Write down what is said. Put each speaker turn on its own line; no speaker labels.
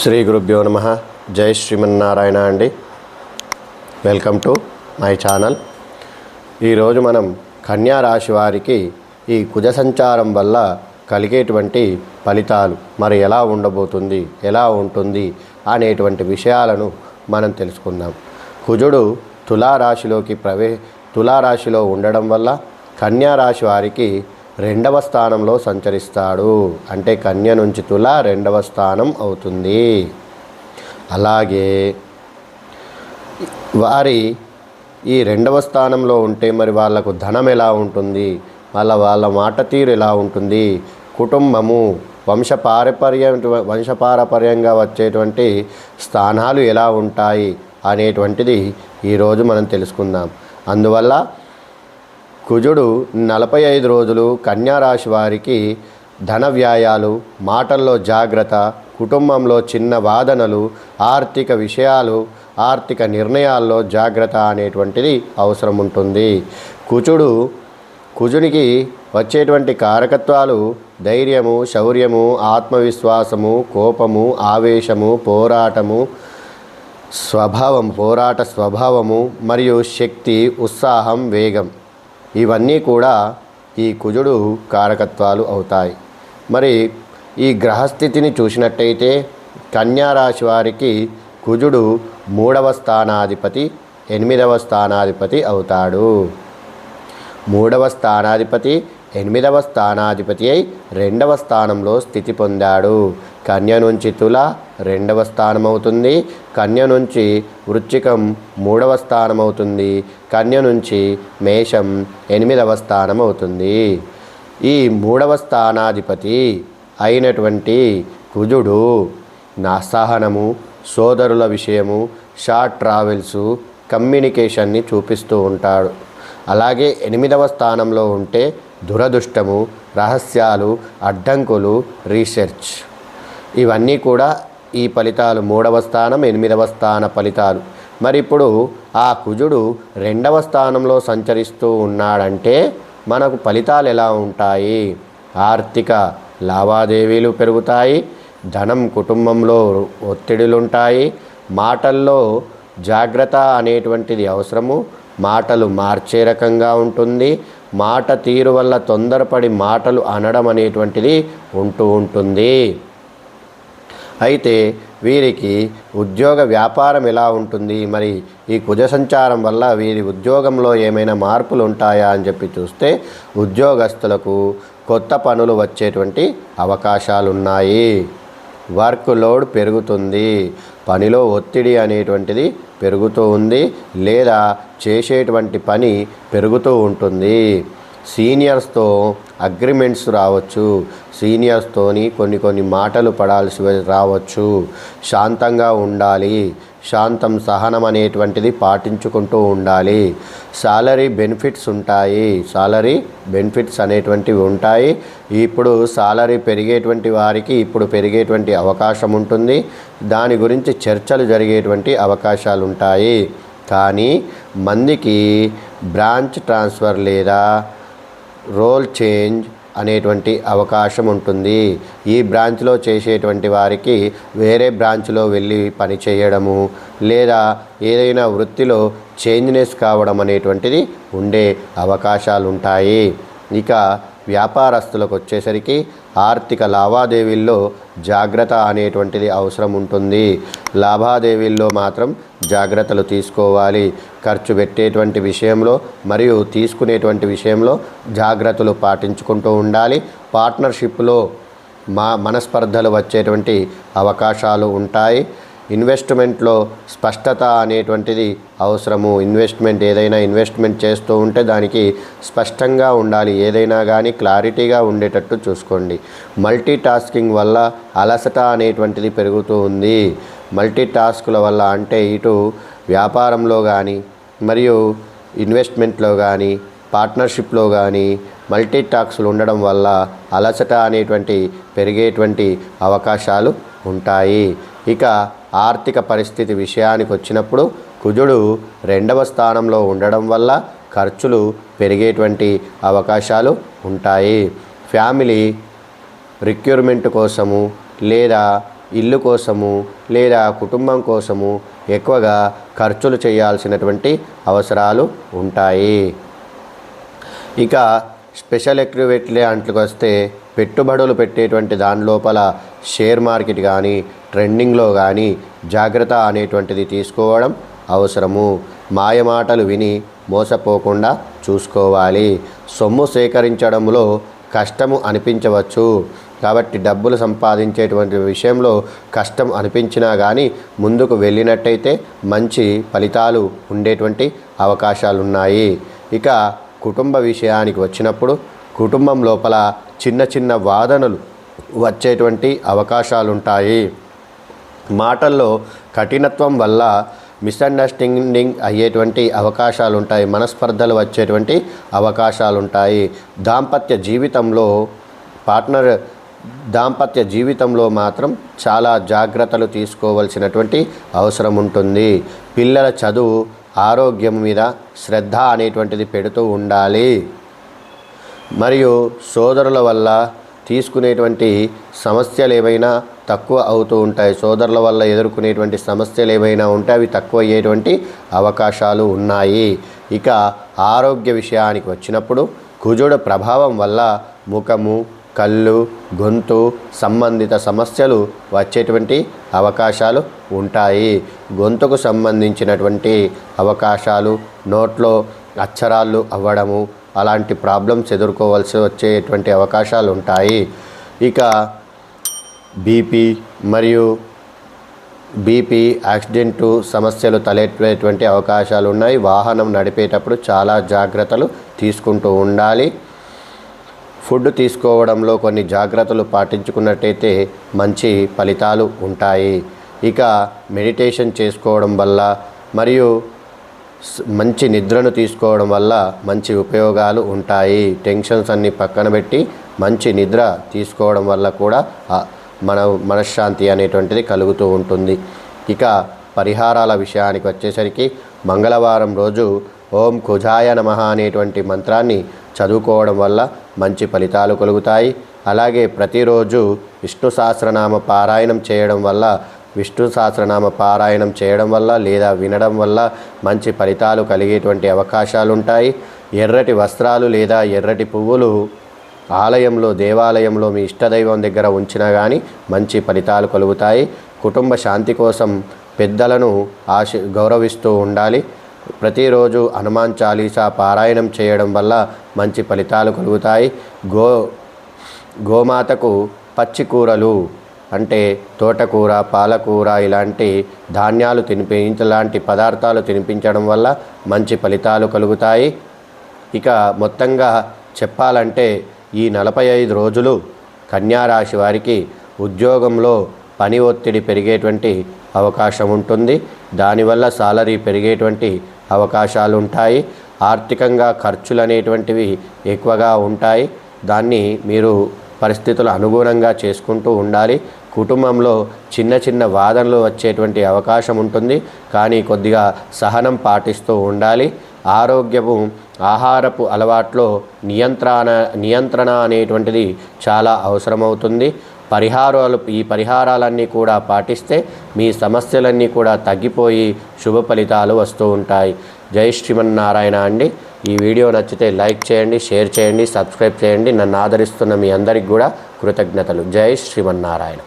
శ్రీ గురుభ్యో నమ జై శ్రీమన్నారాయణ అండి వెల్కమ్ టు మై ఛానల్ ఈరోజు మనం కన్యా రాశి వారికి ఈ కుజ సంచారం వల్ల కలిగేటువంటి ఫలితాలు మరి ఎలా ఉండబోతుంది ఎలా ఉంటుంది అనేటువంటి విషయాలను మనం తెలుసుకుందాం కుజుడు తులారాశిలోకి ప్రవే తులారాశిలో ఉండడం వల్ల కన్యా రాశి వారికి రెండవ స్థానంలో సంచరిస్తాడు అంటే కన్య నుంచి తుల రెండవ స్థానం అవుతుంది అలాగే వారి ఈ రెండవ స్థానంలో ఉంటే మరి వాళ్లకు ధనం ఎలా ఉంటుంది వాళ్ళ వాళ్ళ మాట తీరు ఎలా ఉంటుంది కుటుంబము వంశపారపర్యం వంశపారపర్యంగా వచ్చేటువంటి స్థానాలు ఎలా ఉంటాయి అనేటువంటిది ఈరోజు మనం తెలుసుకుందాం అందువల్ల కుజుడు నలభై ఐదు రోజులు కన్యారాశి వారికి ధన వ్యాయాలు మాటల్లో జాగ్రత్త కుటుంబంలో చిన్న వాదనలు ఆర్థిక విషయాలు ఆర్థిక నిర్ణయాల్లో జాగ్రత్త అనేటువంటిది అవసరం ఉంటుంది కుజుడు కుజునికి వచ్చేటువంటి కారకత్వాలు ధైర్యము శౌర్యము ఆత్మవిశ్వాసము కోపము ఆవేశము పోరాటము స్వభావం పోరాట స్వభావము మరియు శక్తి ఉత్సాహం వేగం ఇవన్నీ కూడా ఈ కుజుడు కారకత్వాలు అవుతాయి మరి ఈ గ్రహస్థితిని చూసినట్టయితే కన్యారాశి వారికి కుజుడు మూడవ స్థానాధిపతి ఎనిమిదవ స్థానాధిపతి అవుతాడు మూడవ స్థానాధిపతి ఎనిమిదవ స్థానాధిపతి అయి రెండవ స్థానంలో స్థితి పొందాడు కన్య నుంచి తుల రెండవ స్థానం అవుతుంది కన్య నుంచి వృచ్చికం మూడవ స్థానం అవుతుంది కన్య నుంచి మేషం ఎనిమిదవ స్థానం అవుతుంది ఈ మూడవ స్థానాధిపతి అయినటువంటి కుజుడు నాసాహనము సోదరుల విషయము షార్ట్ ట్రావెల్స్ కమ్యూనికేషన్ని చూపిస్తూ ఉంటాడు అలాగే ఎనిమిదవ స్థానంలో ఉంటే దురదృష్టము రహస్యాలు అడ్డంకులు రీసెర్చ్ ఇవన్నీ కూడా ఈ ఫలితాలు మూడవ స్థానం ఎనిమిదవ స్థాన ఫలితాలు మరి ఇప్పుడు ఆ కుజుడు రెండవ స్థానంలో సంచరిస్తూ ఉన్నాడంటే మనకు ఫలితాలు ఎలా ఉంటాయి ఆర్థిక లావాదేవీలు పెరుగుతాయి ధనం కుటుంబంలో ఒత్తిడులుంటాయి మాటల్లో జాగ్రత్త అనేటువంటిది అవసరము మాటలు మార్చే రకంగా ఉంటుంది మాట తీరు వల్ల తొందరపడి మాటలు అనడం అనేటువంటిది ఉంటూ ఉంటుంది అయితే వీరికి ఉద్యోగ వ్యాపారం ఎలా ఉంటుంది మరి ఈ కుజ సంచారం వల్ల వీరి ఉద్యోగంలో ఏమైనా మార్పులు ఉంటాయా అని చెప్పి చూస్తే ఉద్యోగస్తులకు కొత్త పనులు వచ్చేటువంటి అవకాశాలున్నాయి వర్క్ లోడ్ పెరుగుతుంది పనిలో ఒత్తిడి అనేటువంటిది పెరుగుతూ ఉంది లేదా చేసేటువంటి పని పెరుగుతూ ఉంటుంది సీనియర్స్తో అగ్రిమెంట్స్ రావచ్చు సీనియర్స్తోని కొన్ని కొన్ని మాటలు పడాల్సి రావచ్చు శాంతంగా ఉండాలి శాంతం సహనం అనేటువంటిది పాటించుకుంటూ ఉండాలి సాలరీ బెనిఫిట్స్ ఉంటాయి సాలరీ బెనిఫిట్స్ అనేటువంటివి ఉంటాయి ఇప్పుడు సాలరీ పెరిగేటువంటి వారికి ఇప్పుడు పెరిగేటువంటి అవకాశం ఉంటుంది దాని గురించి చర్చలు జరిగేటువంటి అవకాశాలు ఉంటాయి కానీ మందికి బ్రాంచ్ ట్రాన్స్ఫర్ లేదా రోల్ చేంజ్ అనేటువంటి అవకాశం ఉంటుంది ఈ బ్రాంచ్లో చేసేటువంటి వారికి వేరే బ్రాంచ్లో వెళ్ళి పని చేయడము లేదా ఏదైనా వృత్తిలో చేంజ్నెస్ కావడం అనేటువంటిది ఉండే అవకాశాలు ఉంటాయి ఇక వ్యాపారస్తులకు వచ్చేసరికి ఆర్థిక లావాదేవీల్లో జాగ్రత్త అనేటువంటిది అవసరం ఉంటుంది లావాదేవీల్లో మాత్రం జాగ్రత్తలు తీసుకోవాలి ఖర్చు పెట్టేటువంటి విషయంలో మరియు తీసుకునేటువంటి విషయంలో జాగ్రత్తలు పాటించుకుంటూ ఉండాలి పార్ట్నర్షిప్లో మా మనస్పర్ధలు వచ్చేటువంటి అవకాశాలు ఉంటాయి ఇన్వెస్ట్మెంట్లో స్పష్టత అనేటువంటిది అవసరము ఇన్వెస్ట్మెంట్ ఏదైనా ఇన్వెస్ట్మెంట్ చేస్తూ ఉంటే దానికి స్పష్టంగా ఉండాలి ఏదైనా కానీ క్లారిటీగా ఉండేటట్టు చూసుకోండి మల్టీ టాస్కింగ్ వల్ల అలసట అనేటువంటిది పెరుగుతూ ఉంది మల్టీ టాస్కుల వల్ల అంటే ఇటు వ్యాపారంలో కానీ మరియు ఇన్వెస్ట్మెంట్లో కానీ పార్ట్నర్షిప్లో కానీ మల్టీ టాస్క్లు ఉండడం వల్ల అలసట అనేటువంటి పెరిగేటువంటి అవకాశాలు ఉంటాయి ఇక ఆర్థిక పరిస్థితి విషయానికి వచ్చినప్పుడు కుజుడు రెండవ స్థానంలో ఉండడం వల్ల ఖర్చులు పెరిగేటువంటి అవకాశాలు ఉంటాయి ఫ్యామిలీ రిక్యూర్మెంట్ కోసము లేదా ఇల్లు కోసము లేదా కుటుంబం కోసము ఎక్కువగా ఖర్చులు చేయాల్సినటువంటి అవసరాలు ఉంటాయి ఇక స్పెషల్ ఎక్వివేట్ లాంటికి వస్తే పెట్టుబడులు పెట్టేటువంటి దాని లోపల షేర్ మార్కెట్ కానీ ట్రెండింగ్లో కానీ జాగ్రత్త అనేటువంటిది తీసుకోవడం అవసరము మాయమాటలు విని మోసపోకుండా చూసుకోవాలి సొమ్ము సేకరించడంలో కష్టము అనిపించవచ్చు కాబట్టి డబ్బులు సంపాదించేటువంటి విషయంలో కష్టం అనిపించినా కానీ ముందుకు వెళ్ళినట్టయితే మంచి ఫలితాలు ఉండేటువంటి అవకాశాలున్నాయి ఇక కుటుంబ విషయానికి వచ్చినప్పుడు కుటుంబం లోపల చిన్న చిన్న వాదనలు వచ్చేటువంటి అవకాశాలుంటాయి మాటల్లో కఠినత్వం వల్ల మిస్అండర్స్టాండింగ్ అయ్యేటువంటి అవకాశాలుంటాయి మనస్పర్ధలు వచ్చేటువంటి అవకాశాలుంటాయి దాంపత్య జీవితంలో పార్ట్నర్ దాంపత్య జీవితంలో మాత్రం చాలా జాగ్రత్తలు తీసుకోవలసినటువంటి అవసరం ఉంటుంది పిల్లల చదువు ఆరోగ్యం మీద శ్రద్ధ అనేటువంటిది పెడుతూ ఉండాలి మరియు సోదరుల వల్ల తీసుకునేటువంటి సమస్యలు ఏవైనా తక్కువ అవుతూ ఉంటాయి సోదరుల వల్ల ఎదుర్కొనేటువంటి సమస్యలు ఏవైనా ఉంటే అవి తక్కువ అయ్యేటువంటి అవకాశాలు ఉన్నాయి ఇక ఆరోగ్య విషయానికి వచ్చినప్పుడు కుజుడు ప్రభావం వల్ల ముఖము కళ్ళు గొంతు సంబంధిత సమస్యలు వచ్చేటువంటి అవకాశాలు ఉంటాయి గొంతుకు సంబంధించినటువంటి అవకాశాలు నోట్లో అక్షరాలు అవ్వడము అలాంటి ప్రాబ్లమ్స్ ఎదుర్కోవాల్సి వచ్చేటువంటి అవకాశాలు ఉంటాయి ఇక బీపీ మరియు బీపీ యాక్సిడెంటు సమస్యలు తలెత్తేటువంటి అవకాశాలు ఉన్నాయి వాహనం నడిపేటప్పుడు చాలా జాగ్రత్తలు తీసుకుంటూ ఉండాలి ఫుడ్ తీసుకోవడంలో కొన్ని జాగ్రత్తలు పాటించుకున్నట్టయితే మంచి ఫలితాలు ఉంటాయి ఇక మెడిటేషన్ చేసుకోవడం వల్ల మరియు మంచి నిద్రను తీసుకోవడం వల్ల మంచి ఉపయోగాలు ఉంటాయి టెన్షన్స్ అన్ని పక్కన పెట్టి మంచి నిద్ర తీసుకోవడం వల్ల కూడా మన మనశ్శాంతి అనేటువంటిది కలుగుతూ ఉంటుంది ఇక పరిహారాల విషయానికి వచ్చేసరికి మంగళవారం రోజు ఓం కుజాయ నమ అనేటువంటి మంత్రాన్ని చదువుకోవడం వల్ల మంచి ఫలితాలు కలుగుతాయి అలాగే ప్రతిరోజు విష్ణు సహస్రనామ పారాయణం చేయడం వల్ల విష్ణు సహస్రనామ పారాయణం చేయడం వల్ల లేదా వినడం వల్ల మంచి ఫలితాలు కలిగేటువంటి అవకాశాలు ఉంటాయి ఎర్రటి వస్త్రాలు లేదా ఎర్రటి పువ్వులు ఆలయంలో దేవాలయంలో మీ ఇష్టదైవం దగ్గర ఉంచినా కానీ మంచి ఫలితాలు కలుగుతాయి కుటుంబ శాంతి కోసం పెద్దలను ఆశ గౌరవిస్తూ ఉండాలి ప్రతిరోజు హనుమాన్ చాలీసా పారాయణం చేయడం వల్ల మంచి ఫలితాలు కలుగుతాయి గో గోమాతకు పచ్చికూరలు అంటే తోటకూర పాలకూర ఇలాంటి ధాన్యాలు తినిపి ఇలాంటి పదార్థాలు తినిపించడం వల్ల మంచి ఫలితాలు కలుగుతాయి ఇక మొత్తంగా చెప్పాలంటే ఈ నలభై ఐదు రోజులు కన్యారాశి వారికి ఉద్యోగంలో పని ఒత్తిడి పెరిగేటువంటి అవకాశం ఉంటుంది దానివల్ల సాలరీ పెరిగేటువంటి అవకాశాలు ఉంటాయి ఆర్థికంగా ఖర్చులు అనేటువంటివి ఎక్కువగా ఉంటాయి దాన్ని మీరు పరిస్థితులు అనుగుణంగా చేసుకుంటూ ఉండాలి కుటుంబంలో చిన్న చిన్న వాదనలు వచ్చేటువంటి అవకాశం ఉంటుంది కానీ కొద్దిగా సహనం పాటిస్తూ ఉండాలి ఆరోగ్యపు ఆహారపు అలవాట్లో నియంత్రణ నియంత్రణ అనేటువంటిది చాలా అవసరమవుతుంది పరిహారాలు ఈ పరిహారాలన్నీ కూడా పాటిస్తే మీ సమస్యలన్నీ కూడా తగ్గిపోయి శుభ ఫలితాలు వస్తూ ఉంటాయి జై శ్రీమన్నారాయణ అండి ఈ వీడియో నచ్చితే లైక్ చేయండి షేర్ చేయండి సబ్స్క్రైబ్ చేయండి నన్ను ఆదరిస్తున్న మీ అందరికి కూడా కృతజ్ఞతలు జై శ్రీమన్నారాయణ